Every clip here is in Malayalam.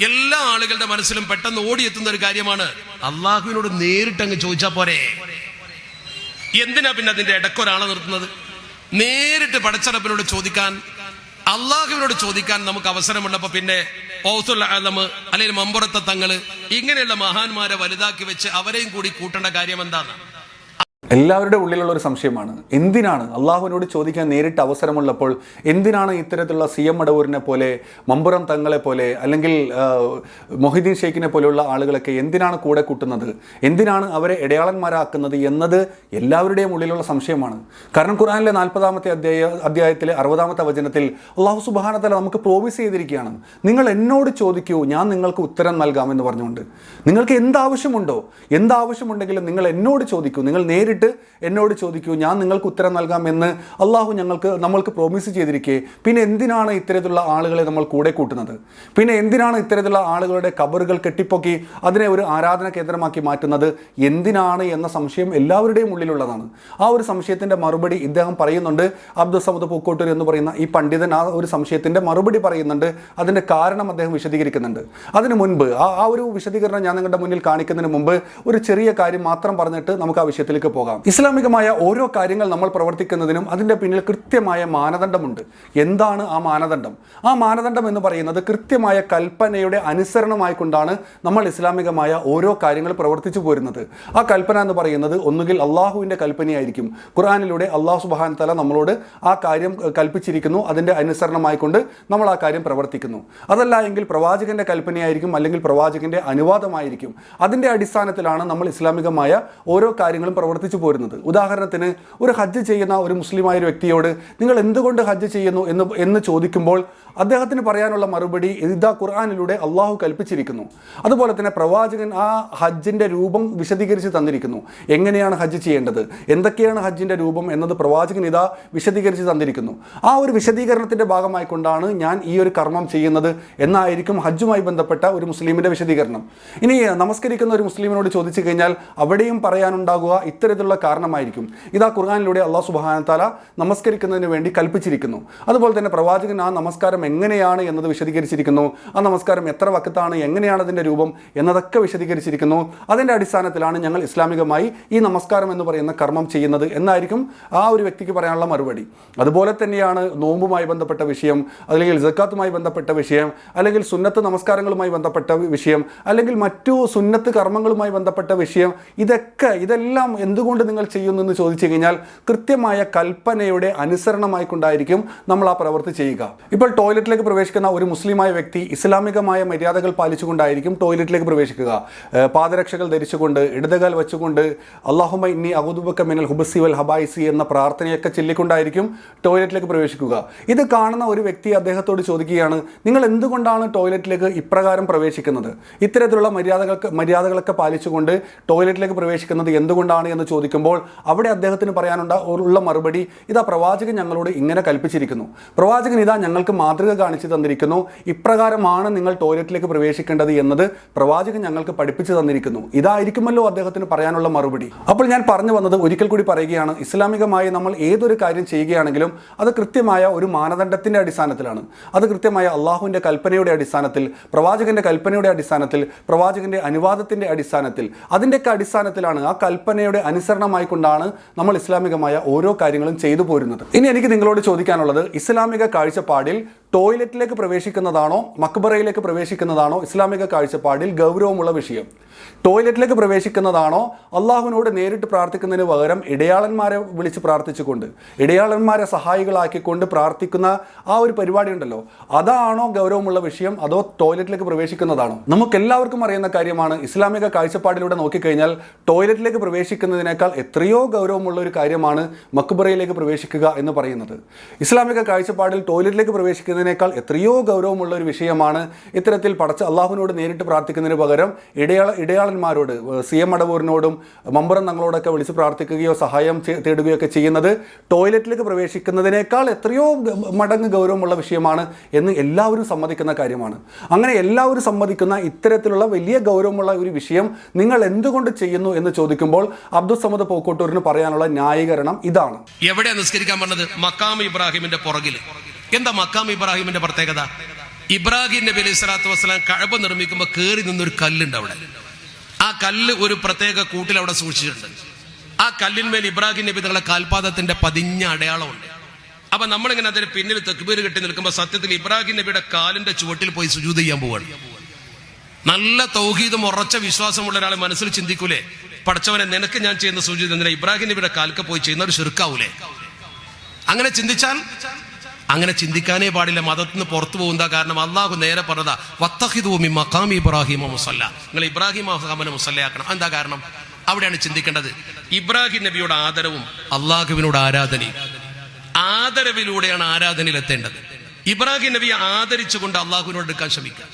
എല്ലാ ആളുകളുടെ മനസ്സിലും പെട്ടെന്ന് ഓടിയെത്തുന്ന ഒരു കാര്യമാണ്. അള്ളാഹുവിനോട് നേരിട്ട് അങ്ങ് ചോദിച്ചാ പോരെ. എന്തിനാ പിന്നെ അതിന്റെ ഇടക്കൊരാളെ നിർത്തുന്നത്? നേരിട്ട് പടച്ചറപ്പിനോട് ചോദിക്കാൻ അള്ളാഹുവിനോട് ചോദിക്കാൻ നമുക്ക് അവസരമുള്ളപ്പോ പിന്നെ ഓസുൽ ആലമ് അല്ലെങ്കിൽ മമ്പുറത്തെ തങ്ങൾ ഇങ്ങനെയുള്ള മഹാന്മാരെ വലുതാക്കി വെച്ച് അവരെയും കൂടി കൂട്ടേണ്ട കാര്യം എന്താണ്? എല്ലാവരുടെ ഉള്ളിലുള്ള ഒരു സംശയമാണ്. എന്തിനാണ് അള്ളാഹുവിനോട് ചോദിക്കാൻ നേരിട്ട് അവസരമുള്ളപ്പോൾ എന്തിനാണ് ഇത്തരത്തിലുള്ള സി എം മടവൂരിനെ പോലെ മമ്പുറം തങ്ങളെ പോലെ അല്ലെങ്കിൽ മൊഹിദ്ദീൻ ഷെയ്ഖിനെ പോലെയുള്ള ആളുകളൊക്കെ എന്തിനാണ് കൂടെ കൂട്ടുന്നത്? എന്തിനാണ് അവരെ ഇടയാളന്മാരാക്കുന്നത് എന്നത് എല്ലാവരുടെയും ഉള്ളിലുള്ള സംശയമാണ്. കാരണം ഖുർആനിലെ നാൽപ്പതാമത്തെ അധ്യായ അധ്യായത്തിലെ അറുപതാമത്തെ വചനത്തിൽ അള്ളാഹു സുബാനത്തല നമുക്ക് പ്രോമിസ് ചെയ്തിരിക്കുകയാണ്. നിങ്ങൾ എന്നോട് ചോദിക്കൂ ഞാൻ നിങ്ങൾക്ക് ഉത്തരം നൽകാമെന്ന് പറഞ്ഞുകൊണ്ട്. നിങ്ങൾക്ക് എന്താവശ്യമുണ്ടോ? എന്താവശ്യമുണ്ടെങ്കിലും നിങ്ങൾ എന്നോട് ചോദിക്കൂ. നിങ്ങൾ നേരിട്ട് എന്നോട് ചോദിക്കൂ ഞാൻ നിങ്ങൾക്ക് ഉത്തരം നൽകാമെന്ന് അള്ളാഹു ഞങ്ങൾക്ക് നമ്മൾക്ക് പ്രോമിസ് ചെയ്തിരിക്കെ. പിന്നെ എന്തിനാണ് ഇത്തരത്തിലുള്ള ആളുകളെ നമ്മൾ കൂടെ കൂട്ടുന്നത്? പിന്നെ എന്തിനാണ് ഇത്തരത്തിലുള്ള ആളുകളുടെ കബറുകൾ കെട്ടിപ്പൊക്കി അതിനെ ഒരു ആരാധന കേന്ദ്രമാക്കി മാറ്റുന്നത്? എന്തിനാണ് എന്ന സംശയം എല്ലാവരുടെയും ഉള്ളിലുള്ളതാണ്. ആ ഒരു സംശയത്തിന്റെ മറുപടി ഇദ്ദേഹം പറയുന്നുണ്ട്. അബ്ദുൽ സമദ് പൂക്കോട്ടൂർ എന്ന് പറയുന്ന ഈ പണ്ഡിതൻ ആ ഒരു സംശയത്തിന്റെ മറുപടി പറയുന്നുണ്ട്. അതിന്റെ കാരണം അദ്ദേഹം വിശദീകരിക്കുന്നുണ്ട്. അതിനു മുൻപ് ആ ആ ഒരു വിശദീകരണം ഞാൻ നിങ്ങളുടെ മുന്നിൽ കാണിക്കുന്നതിന് മുമ്പ് ഒരു ചെറിയ കാര്യം മാത്രം പറഞ്ഞിട്ട് നമുക്ക് ആ വിഷയത്തിലേക്ക് പോകാം. ഇസ്ലാമികമായ ഓരോ കാര്യങ്ങൾ നമ്മൾ പ്രവർത്തിക്കുന്നതിനും അതിന്റെ പിന്നിൽ കൃത്യമായ മാനദണ്ഡമുണ്ട്. എന്താണ് ആ മാനദണ്ഡം? ആ മാനദണ്ഡം എന്ന് പറയുന്നത് കൃത്യമായ കൽപ്പനയുടെ അനുസരണമായി കൊണ്ടാണ് നമ്മൾ ഇസ്ലാമികമായ ഓരോ കാര്യങ്ങൾ പ്രവർത്തിച്ചു പോരുന്നത്. ആ കൽപ്പന എന്ന് പറയുന്നത് ഒന്നുകിൽ അള്ളാഹുവിന്റെ കൽപ്പനയായിരിക്കും. ഖുർആാനിലൂടെ അള്ളാഹു സുബാൻ തല നമ്മളോട് ആ കാര്യം കൽപ്പിച്ചിരിക്കുന്നു. അതിന്റെ അനുസരണമായിക്കൊണ്ട് നമ്മൾ ആ കാര്യം പ്രവർത്തിക്കുന്നു. അതല്ല എങ്കിൽ പ്രവാചകന്റെ കൽപ്പനയായിരിക്കും അല്ലെങ്കിൽ പ്രവാചകന്റെ അനുവാദമായിരിക്കും. അതിന്റെ അടിസ്ഥാനത്തിലാണ് നമ്മൾ ഇസ്ലാമികമായ ഓരോ കാര്യങ്ങളും പ്രവർത്തിച്ചു പോരുന്നത്. ഉദാഹരണത്തിന് ഒരു ഹജ്ജ് ചെയ്യുന്ന ഒരു മുസ്ലിമായ ഒരു വ്യക്തിയോട് നിങ്ങൾ എന്തുകൊണ്ട് ഹജ്ജ് ചെയ്യുന്നു? എന്ന് എന്ന് ചോദിക്കുമ്പോൾ അദ്ദേഹത്തിന് പറയാനുള്ള മറുപടി ഇതാ ഖുർആാനിലൂടെ അള്ളാഹു കൽപ്പിച്ചിരിക്കുന്നു. അതുപോലെ തന്നെ പ്രവാചകൻ ആ ഹജ്ജിന്റെ രൂപം വിശദീകരിച്ച് തന്നിരിക്കുന്നു. എങ്ങനെയാണ് ഹജ്ജ് ചെയ്യേണ്ടത്? എന്തൊക്കെയാണ് ഹജ്ജിന്റെ രൂപം എന്നത് പ്രവാചകൻ ഇതാ വിശദീകരിച്ച് തന്നിരിക്കുന്നു. ആ ഒരു വിശദീകരണത്തിന്റെ ഭാഗമായിക്കൊണ്ടാണ് ഞാൻ ഈ ഒരു കർമ്മം ചെയ്യുന്നത് എന്നായിരിക്കും ഹജ്ജുമായി ബന്ധപ്പെട്ട ഒരു മുസ്ലിമിന്റെ വിശദീകരണം. ഇനി നമസ്കരിക്കുന്ന ഒരു മുസ്ലിമിനോട് ചോദിച്ചു കഴിഞ്ഞാൽ അവിടെയും പറയാനുണ്ടാകുക ഇത്തരത്തിലുള്ള കാരണമായിരിക്കും. ഇതാ ഖുർആാനിലൂടെ അള്ളാഹു സുബാനത്താല താല നമസ്കരിക്കുന്നതിന് വേണ്ടി കൽപ്പിച്ചിരിക്കുന്നു. അതുപോലെ തന്നെ പ്രവാചകൻ ആ നമസ്കാരം എങ്ങനെയാണ് എന്നത് വിശദീകരിച്ചിരിക്കുന്നു. ആ നമസ്കാരം എത്ര വക്കത്താണ് എങ്ങനെയാണ് അതിന്റെ രൂപം എന്നതൊക്കെ വിശദീകരിച്ചിരിക്കുന്നു. അതിന്റെ അടിസ്ഥാനത്തിലാണ് ഞങ്ങൾ ഇസ്ലാമികമായി ഈ നമസ്കാരം എന്ന് പറയുന്ന കർമ്മം ചെയ്യുന്നത് എന്നായിരിക്കും ആ ഒരു വ്യക്തിക്ക് പറയാനുള്ള മറുപടി. അതുപോലെ തന്നെയാണ് നോമ്പുമായി ബന്ധപ്പെട്ട വിഷയം അല്ലെങ്കിൽ ജക്കാത്തുമായി ബന്ധപ്പെട്ട വിഷയം അല്ലെങ്കിൽ സുന്നത്ത് നമസ്കാരങ്ങളുമായി ബന്ധപ്പെട്ട വിഷയം അല്ലെങ്കിൽ മറ്റു സുന്നത്ത് കർമ്മങ്ങളുമായി ബന്ധപ്പെട്ട വിഷയം ഇതൊക്കെ ഇതെല്ലാം എന്തുകൊണ്ട് നിങ്ങൾ ചെയ്യുന്നു എന്ന് ചോദിച്ചു കഴിഞ്ഞാൽ കൃത്യമായ കൽപ്പനയുടെ അനുസരണമായിക്കൊണ്ടായിരിക്കും നമ്മൾ ആ പ്രവൃത്തി ചെയ്യുക. ഇപ്പോൾ ടോയ്ലറ്റിലേക്ക് പ്രവേശിക്കുന്ന ഒരു മുസ്ലിമായ വ്യക്തി ഇസ്ലാമികമായ മര്യാദകൾ പാലിച്ചുകൊണ്ടായിരിക്കും ടോയ്ലറ്റിലേക്ക് പ്രവേശിക്കുക. പാദരക്ഷകൾ ധരിച്ചുകൊണ്ട് ഇടതുകാൽ വെച്ചുകൊണ്ട് അള്ളാഹുമ ഇന്നി അഹുദുബക്ക മിനൽ ഹുബസി വൽ ഹബായിസി എന്ന പ്രാർത്ഥനയൊക്കെ ചൊല്ലിക്കൊണ്ടായിരിക്കും ടോയ്ലറ്റിലേക്ക് പ്രവേശിക്കുക. ഇത് കാണുന്ന ഒരു വ്യക്തി അദ്ദേഹത്തോട് ചോദിക്കുകയാണ് നിങ്ങൾ എന്തുകൊണ്ടാണ് ടോയ്ലറ്റിലേക്ക് ഇപ്രകാരം പ്രവേശിക്കുന്നത്? ഇത്തരത്തിലുള്ള മര്യാദകൾക്ക് മര്യാദകളൊക്കെ പാലിച്ചുകൊണ്ട് ടോയ്ലറ്റിലേക്ക് പ്രവേശിക്കുന്നത് എന്തുകൊണ്ടാണ്? എന്ന് ചോദിക്കുമ്പോൾ അവിടെ അദ്ദേഹത്തിന് പറയാനുണ്ട ഉള്ള മറുപടി ഇതാ പ്രവാചകൻ ഞങ്ങളോട് ഇങ്ങനെ കൽപ്പിച്ചിരിക്കുന്നു. പ്രവാചകൻ ഇതാ ഞങ്ങൾക്ക് മാതൃക കാണിച്ചു തന്നിരിക്കുന്നു. ഇപ്രകാരമാണ് നിങ്ങൾ ടോയ്ലറ്റിലേക്ക് പ്രവേശിക്കേണ്ടത് എന്നത് പ്രവാചകൻ ഞങ്ങൾക്ക് പഠിപ്പിച്ചു തന്നിരിക്കുന്നു. ഇതായിരിക്കുമല്ലോ അദ്ദേഹത്തിന് പറയാനുള്ള മറുപടി. അപ്പോൾ ഞാൻ പറഞ്ഞു വന്നത് ഒരിക്കൽ കൂടി പറയുകയാണ്. ഇസ്ലാമികമായി നമ്മൾ ഏതൊരു കാര്യം ചെയ്യുകയാണെങ്കിലും അത് കൃത്യമായ ഒരു മാനദണ്ഡത്തിന്റെ അടിസ്ഥാനത്തിലാണ്. അത് കൃത്യമായ അള്ളാഹുവിന്റെ കൽപ്പനയുടെ അടിസ്ഥാനത്തിൽ പ്രവാചകന്റെ കൽപ്പനയുടെ അടിസ്ഥാനത്തിൽ പ്രവാചകന്റെ അനുവാദത്തിന്റെ അടിസ്ഥാനത്തിൽ. അതിന്റെയൊക്കെ അടിസ്ഥാനത്തിലാണ് ആ കൽപ്പനയുടെ അനുസരണമായി കൊണ്ടാണ് നമ്മൾ ഇസ്ലാമികമായ ഓരോ കാര്യങ്ങളും ചെയ്തു പോരുന്നത്. ഇനി എനിക്ക് നിങ്ങളോട് ചോദിക്കാനുള്ളത് ഇസ്ലാമിക കാഴ്ചപ്പാടിൽ ടോയ്ലറ്റിലേക്ക് പ്രവേശിക്കുന്നതാണോ മക്ബറയിലേക്ക് പ്രവേശിക്കുന്നതാണോ ഇസ്ലാമിക കാഴ്ചപ്പാടിൽ ഗൗരവമുള്ള വിഷയം? ടോയ്ലറ്റിലേക്ക് പ്രവേശിക്കുന്നതാണോ അള്ളാഹുവിനോട് നേരിട്ട് പ്രാർത്ഥിക്കുന്നതിന് പകരം ഇടയാളന്മാരെ വിളിച്ച് പ്രാർത്ഥിച്ചുകൊണ്ട് ഇടയാളന്മാരെ സഹായികളാക്കിക്കൊണ്ട് പ്രാർത്ഥിക്കുന്ന ആ ഒരു പരിപാടി ഉണ്ടല്ലോ അതാണോ ഗൗരവമുള്ള വിഷയം? അതോ ടോയ്ലറ്റിലേക്ക് പ്രവേശിക്കുന്നതാണോ? നമുക്ക് എല്ലാവർക്കും അറിയുന്ന കാര്യമാണ് ഇസ്ലാമിക കാഴ്ചപ്പാടിലൂടെ നോക്കിക്കഴിഞ്ഞാൽ ടോയ്ലറ്റിലേക്ക് പ്രവേശിക്കുന്നതിനേക്കാൾ എത്രയോ ഗൗരവമുള്ള ഒരു കാര്യമാണ് മക്ബറയിലേക്ക് പ്രവേശിക്കുക എന്ന് പറയുന്നത്. ഇസ്ലാമിക കാഴ്ചപ്പാടിൽ ടോയ്ലറ്റിലേക്ക് പ്രവേശിക്കുന്നതിനേക്കാൾ എത്രയോ ഗൗരവമുള്ള ഒരു വിഷയമാണ് ഇത്തരത്തിൽ പടച്ച അള്ളാഹുവിനോട് നേരിട്ട് പ്രാർത്ഥിക്കുന്നതിന് പകരം ഇടയാള ഇടയാളന്മാരോട് സി എം അടവൂരിനോടും മമ്പുറം തങ്ങളോടൊക്കെ വിളിച്ച് പ്രാർത്ഥിക്കുകയോ സഹായം തേടുകയോ ഒക്കെ ചെയ്യുന്നത് ടോയ്ലറ്റിലേക്ക് പ്രവേശിക്കുന്നതിനേക്കാൾ എത്രയോ മടങ്ങ് ഗൗരവമുള്ള വിഷയമാണ് എന്ന് എല്ലാവരും സമ്മതിക്കുന്ന കാര്യമാണ്. അങ്ങനെ എല്ലാവരും സമ്മതിക്കുന്ന ഇത്തരത്തിലുള്ള വലിയ ഗൗരവമുള്ള ഒരു വിഷയം നിങ്ങൾ എന്തുകൊണ്ട് ചെയ്യുന്നു എന്ന് ചോദിക്കുമ്പോൾ അബ്ദുൾ സമദ് പോക്കോട്ടൂരിന് പറയാനുള്ള ന്യായീകരണം ഇതാണ്. എവിടെയാണ് നിസ്കരിക്കാൻ പറഞ്ഞത്? മക്കാം ഇബ്രാഹിമിന്റെ പുറകിൽ എന്താ മക്കാം ഇബ്രാഹിമിന്റെ പ്രത്യേകത? ഇബ്രാഹിം നബി അലൈഹി സ്വലാത്തു വസ്സലാം കഴബ നിർമ്മിക്കുമ്പോൾ കയറി നിന്നൊരു കല്ലുണ്ട് അവിടെ. ആ കല്ല് ഒരു പ്രത്യേക കൂട്ടിൽ അവിടെ സൂക്ഷിച്ചിട്ടുണ്ട്. ആ കല്ലിന്മേൽ ഇബ്രാഹിം നബി തങ്ങളെ കാൽപാദത്തിന്റെ പതിഞ്ഞ അടയാളമുണ്ട്. അപ്പൊ നമ്മളിങ്ങനെ അതിന് പിന്നിൽ തെക്കുപേര് കെട്ടി നിൽക്കുമ്പോൾ സത്യത്തിൽ ഇബ്രാഹിം നബിയുടെ കാലിന്റെ ചുവട്ടിൽ പോയി സുജൂത് ചെയ്യാൻ പോവാണ്. നല്ല തൗഹീദും ഉറച്ച വിശ്വാസമുള്ള ഒരാളെ മനസ്സിൽ ചിന്തിക്കൂലേ? പഠിച്ചവനെ നിനക്ക് ഞാൻ ചെയ്യുന്ന സൂചിത ഇബ്രാഹിം നബിയുടെ കാൽക്ക പോയി ചെയ്യുന്ന ഒരു ചെറുക്കാവൂലേ അങ്ങനെ ചിന്തിച്ചാൽ അങ്ങനെ ചിന്തിക്കാനേ പാടില്ല. മതത്തിൽ നിന്ന് പുറത്തു പോകുന്ന കാരണം അള്ളാഹു നേരെ പറഞ്ഞതാ വത്തഹിദൂമി മക്കാം ഇബ്രാഹിമ മുസല്ല. നിങ്ങൾ ഇബ്രാഹിം മഹാമനെ മുസല്ലയാക്കണം. എന്താ കാരണം? അവിടെയാണ് ചിന്തിക്കേണ്ടത്. ഇബ്രാഹിം നബിയുടെ ആദരവും അള്ളാഹുവിനോട് ആരാധനയും. ആദരവിലൂടെയാണ് ആരാധനയിൽ എത്തേണ്ടത്. ഇബ്രാഹിം നബിയെ ആദരിച്ചുകൊണ്ട് അള്ളാഹുവിനോട് എടുക്കാൻ ശ്രമിക്കുക.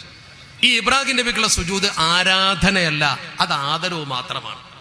ഈ ഇബ്രാഹിം നബിക്കുള്ള സുജൂത് ആരാധനയല്ല അത് ആദരവ് മാത്രമാണ്.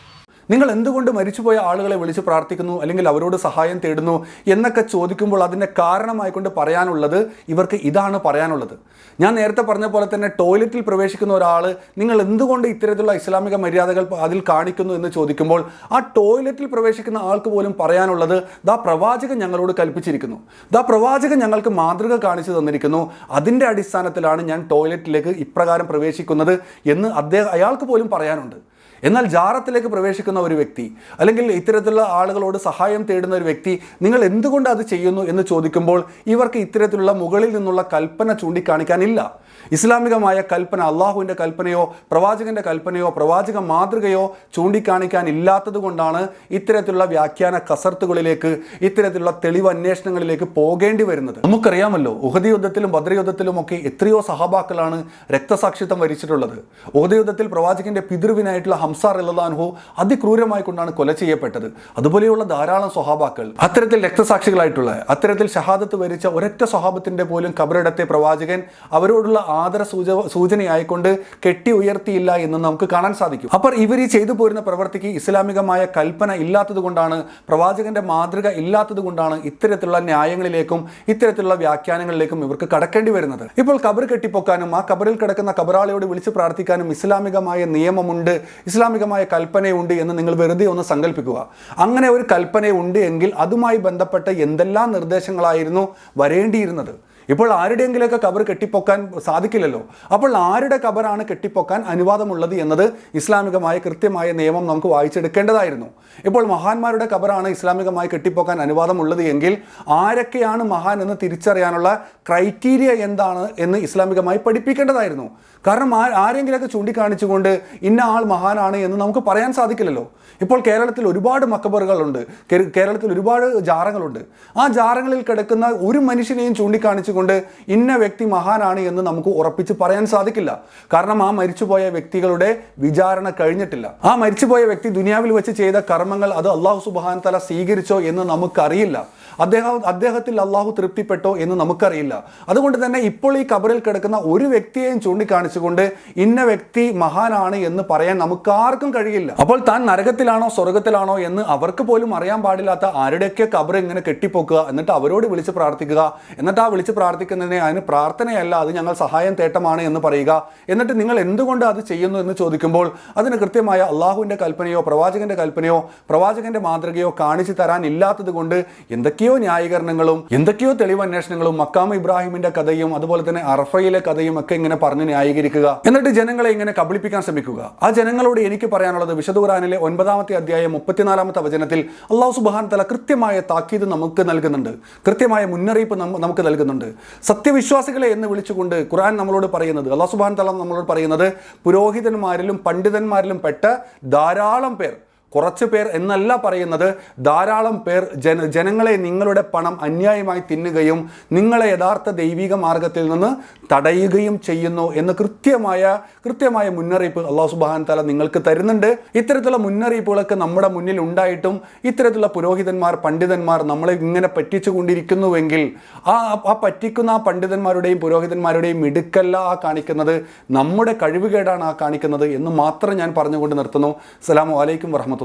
നിങ്ങൾ എന്തുകൊണ്ട് മരിച്ചുപോയ ആളുകളെ വിളിച്ച് പ്രാർത്ഥിക്കുന്നു? അല്ലെങ്കിൽ അവരോട് സഹായം തേടുന്നു? എന്നൊക്കെ ചോദിക്കുമ്പോൾ അതിന്റെ കാരണമായിക്കൊണ്ട് പറയാനുള്ളത് ഇവർക്ക് ഇതാണ് പറയാനുള്ളത്. ഞാൻ നേരത്തെ പറഞ്ഞ പോലെ തന്നെ ടോയ്ലറ്റിൽ പ്രവേശിക്കുന്ന ഒരാൾ നിങ്ങൾ എന്തുകൊണ്ട് ഇത്തരത്തിലുള്ള ഇസ്ലാമിക മര്യാദകൾ അതിൽ കാണിക്കുന്നു എന്ന് ചോദിക്കുമ്പോൾ ആ ടോയ്ലറ്റിൽ പ്രവേശിക്കുന്ന ആൾക്ക് പോലും പറയാനുള്ളത് ദാ പ്രവാചകൻ ഞങ്ങളോട് കൽപ്പിച്ചിരിക്കുന്നു. ദാ പ്രവാചകൻ ഞങ്ങൾക്ക് മാതൃക കാണിച്ചു തന്നിരിക്കുന്നു. അതിന്റെ അടിസ്ഥാനത്തിലാണ് ഞാൻ ടോയ്ലറ്റിലേക്ക് ഇപ്രകാരം പ്രവേശിക്കുന്നത് എന്ന് അദ്ദേഹം അയാൾക്ക് പോലും പറയാനുണ്ട്. എന്നാൽ ജാറത്തിലേക്ക് പ്രവേശിക്കുന്ന ഒരു വ്യക്തി അല്ലെങ്കിൽ ഇത്തരത്തിലുള്ള ആളുകളോട് സഹായം തേടുന്ന ഒരു വ്യക്തി നിങ്ങൾ എന്തുകൊണ്ട് അത് ചെയ്യുന്നു എന്ന് ചോദിക്കുമ്പോൾ ഇവർക്ക് ഇത്തരത്തിലുള്ള മുകളിൽ നിന്നുള്ള കൽപ്പന ചൂണ്ടിക്കാണിക്കാനില്ല. ഇസ്ലാമികമായ കൽപ്പന അള്ളാഹുവിന്റെ കൽപ്പനയോ പ്രവാചകന്റെ കൽപ്പനയോ പ്രവാചക മാതൃകയോ ചൂണ്ടിക്കാണിക്കാനില്ലാത്തത് കൊണ്ടാണ് ഇത്തരത്തിലുള്ള വ്യാഖ്യാന കസർത്തുകളിലേക്ക് ഇത്തരത്തിലുള്ള തെളിവ് അന്വേഷണങ്ങളിലേക്ക് പോകേണ്ടി വരുന്നത്. നമുക്കറിയാമല്ലോ ഉഹദി യുദ്ധത്തിലും ബദ്ര യുദ്ധത്തിലും ഒക്കെ എത്രയോ സഹാബാക്കളാണ് രക്തസാക്ഷിത്വം വരിച്ചിട്ടുള്ളത്. ഉഹദി യുദ്ധത്തിൽ പ്രവാചകന്റെ പിതൃവിനായിട്ടുള്ള ഹംസാർ അല്ലാൻഹു അതിക്രൂരമായി കൊണ്ടാണ് കൊല ചെയ്യപ്പെട്ടത്. അതുപോലെയുള്ള ധാരാളം സ്വഹാബാക്കൾ. അത്തരത്തിൽ രക്തസാക്ഷികളായിട്ടുള്ള അത്തരത്തിൽ ഷഹാദത്ത് വരിച്ച ഒരൊറ്റ സ്വഹാബത്തിന്റെ പോലും കബറിടത്തെ പ്രവാചകൻ അവരോടുള്ള ആദര സൂച സൂചനയായിക്കൊണ്ട് കെട്ടി ഉയർത്തിയില്ല എന്ന് നമുക്ക് കാണാൻ സാധിക്കും. അപ്പോൾ ഇവർ ഈ ചെയ്തു പോരുന്ന പ്രവർത്തിക്ക് ഇസ്ലാമികമായ കൽപ്പന ഇല്ലാത്തത് കൊണ്ടാണ് പ്രവാചകന്റെ മാതൃക ഇല്ലാത്തത് കൊണ്ടാണ് ഇത്തരത്തിലുള്ള ന്യായങ്ങളിലേക്കും ഇത്തരത്തിലുള്ള വ്യാഖ്യാനങ്ങളിലേക്കും ഇവർക്ക് കടക്കേണ്ടി വരുന്നത്. ഇപ്പോൾ കബർ കെട്ടിപ്പൊക്കാനും ആ കബറിൽ കിടക്കുന്ന കബറാളിയോട് വിളിച്ച് പ്രാർത്ഥിക്കാനും ഇസ്ലാമികമായ നിയമമുണ്ട്. ഇസ്ലാമികമായ കൽപ്പനയുണ്ട് എന്ന് നിങ്ങൾ വെറുതെ ഒന്ന് സങ്കല്പിക്കുക അങ്ങനെ ഒരു കൽപ്പനയുണ്ട് എങ്കിൽ അതുമായി ബന്ധപ്പെട്ട എന്തെല്ലാം നിർദ്ദേശങ്ങളായിരുന്നു വരേണ്ടിയിരുന്നത്? ഇപ്പോൾ ആരുടെയെങ്കിലൊക്കെ കബർ കെട്ടിപ്പൊക്കാൻ സാധിക്കില്ലല്ലോ. അപ്പോൾ ആരുടെ കബറാണ് കെട്ടിപ്പൊക്കാൻ അനുവാദമുള്ളത് എന്നത് ഇസ്ലാമികമായ കൃത്യമായ നിയമം നമുക്ക് വായിച്ചെടുക്കേണ്ടതായിരുന്നു. ഇപ്പോൾ മഹാന്മാരുടെ കബറാണ് ഇസ്ലാമികമായി കെട്ടിപ്പൊക്കാൻ അനുവാദമുള്ളത് എങ്കിൽ ആരൊക്കെയാണ് മഹാൻ എന്ന് തിരിച്ചറിയാനുള്ള ക്രൈറ്റീരിയ എന്താണ് എന്ന് ഇസ്ലാമികമായി പഠിപ്പിക്കേണ്ടതായിരുന്നു. കാരണം ആരെങ്കിലൊക്കെ ചൂണ്ടിക്കാണിച്ചുകൊണ്ട് ഇന്ന ആൾ മഹാനാണ് എന്ന് നമുക്ക് പറയാൻ സാധിക്കില്ലല്ലോ. ഇപ്പോൾ കേരളത്തിൽ ഒരുപാട് മക്കബറുകളുണ്ട്. കേരളത്തിൽ ഒരുപാട് ജാറങ്ങളുണ്ട്. ആ ജാറങ്ങളിൽ കിടക്കുന്ന ഒരു മനുഷ്യനെയും ചൂണ്ടിക്കാണിച്ചുകൊണ്ട് ഇന്ന വ്യക്തി മഹാനാണ് എന്ന് നമുക്ക് ഉറപ്പിച്ച് പറയാൻ സാധിക്കില്ല. കാരണം ആ മരിച്ചുപോയ വ്യക്തികളുടെ വിചാരണ കഴിഞ്ഞിട്ടില്ല. ആ മരിച്ചുപോയ വ്യക്തി ദുനിയാവിൽ വെച്ച് ചെയ്ത കർമ്മങ്ങൾ അത് അള്ളാഹു സുബാൻ തല സ്വീകരിച്ചോ എന്ന് നമുക്കറിയില്ല. അദ്ദേഹം അദ്ദേഹത്തിൽ അള്ളാഹു തൃപ്തിപ്പെട്ടോ എന്ന് നമുക്കറിയില്ല. അതുകൊണ്ട് തന്നെ ഇപ്പോൾ ഈ കബറിൽ കിടക്കുന്ന ഒരു വ്യക്തിയെയും ചൂണ്ടിക്കാണിച്ചുകൊണ്ട് ഇന്ന വ്യക്തി മഹാനാണ് എന്ന് പറയാൻ നമുക്കാർക്കും കഴിയില്ല. അപ്പോൾ താൻ നരകത്തിലാണോ സ്വർഗത്തിലാണോ എന്ന് അവർക്ക് പോലും അറിയാൻ പാടില്ലാത്ത ആരുടെയൊക്കെ കബർ ഇങ്ങനെ കെട്ടിപ്പോക്കുക എന്നിട്ട് അവരോട് വിളിച്ച് പ്രാർത്ഥിക്കുക എന്നിട്ട് ആ വിളിച്ച് പ്രാർത്ഥിക്കുന്നതിനെ അതിന് പ്രാർത്ഥനയല്ല അത് ഞങ്ങൾ സഹായം തേട്ടമാണ് എന്ന് പറയുക. എന്നിട്ട് നിങ്ങൾ എന്തുകൊണ്ട് അത് ചെയ്യുന്നു എന്ന് ചോദിക്കുമ്പോൾ അതിന് കൃത്യമായ അള്ളാഹുവിന്റെ കൽപ്പനയോ പ്രവാചകന്റെ കൽപ്പനയോ പ്രവാചകന്റെ മാതൃകയോ കാണിച്ചു തരാൻ ഇല്ലാത്തത് കൊണ്ട് എന്തൊക്കെയോ ന്യായീകരണങ്ങളും എന്തൊക്കെയോ തെളിവ് അന്വേഷണങ്ങളും മക്കാം ഇബ്രാഹിമിന്റെ കഥയും അതുപോലെ തന്നെ അറഫയിലെ കഥയും ഒക്കെ ഇങ്ങനെ പറഞ്ഞ് ന്യായീകരിക്കുക. എന്നിട്ട് ജനങ്ങളെ ഇങ്ങനെ കബളിപ്പിക്കാൻ ശ്രമിക്കുക. ആ ജനങ്ങളോട് എനിക്ക് പറയാനുള്ളത് വിശുദ്ധ ഖുറാനിലെ ഒൻപതാമത്തെ അധ്യായം മുപ്പത്തിനാലാമത്തെ വചനത്തിൽ അള്ളാഹു സുബാൻ തല കൃത്യമായ താക്കീത് നമുക്ക് നൽകുന്നുണ്ട്. കൃത്യമായ മുന്നറിയിപ്പ് നമുക്ക് നൽകുന്നുണ്ട്. സത്യവിശ്വാസികളെ എന്ന് വിളിച്ചുകൊണ്ട് ഖുറാൻ നമ്മളോട് പറയുന്നത് അള്ളാഹു സുബാൻ തല നമ്മളോട് പറയുന്നത് പുരോഹിതന്മാരിലും പണ്ഡിതന്മാരിലും പെട്ട ധാരാളം പേർ. കുറച്ച് പേർ എന്നല്ല പറയുന്നത് ധാരാളം പേർ ജന ജനങ്ങളെ നിങ്ങളുടെ പണം അന്യായമായി തിന്നുകയും നിങ്ങളെ യഥാർത്ഥ ദൈവിക മാർഗത്തിൽ നിന്ന് തടയുകയും ചെയ്യുന്നു എന്ന് കൃത്യമായ കൃത്യമായ മുന്നറിയിപ്പ് അള്ളാഹു സുബാൻ തല നിങ്ങൾക്ക് തരുന്നുണ്ട്. ഇത്തരത്തിലുള്ള മുന്നറിയിപ്പുകളൊക്കെ നമ്മുടെ മുന്നിൽ ഉണ്ടായിട്ടും ഇത്തരത്തിലുള്ള പുരോഹിതന്മാർ പണ്ഡിതന്മാർ നമ്മളെ ഇങ്ങനെ പറ്റിച്ചുകൊണ്ടിരിക്കുന്നുവെങ്കിൽ ആ ആ പറ്റിക്കുന്ന ആ പണ്ഡിതന്മാരുടെയും പുരോഹിതന്മാരുടെയും മിടുക്കല്ല ആ കാണിക്കുന്നത്. നമ്മുടെ കഴിവുകേടാണ് ആ കാണിക്കുന്നത് എന്ന് മാത്രം ഞാൻ പറഞ്ഞുകൊണ്ട് നിർത്തുന്നു. അസ്സാം വലൈക്കും വറഹമത്തുള്ള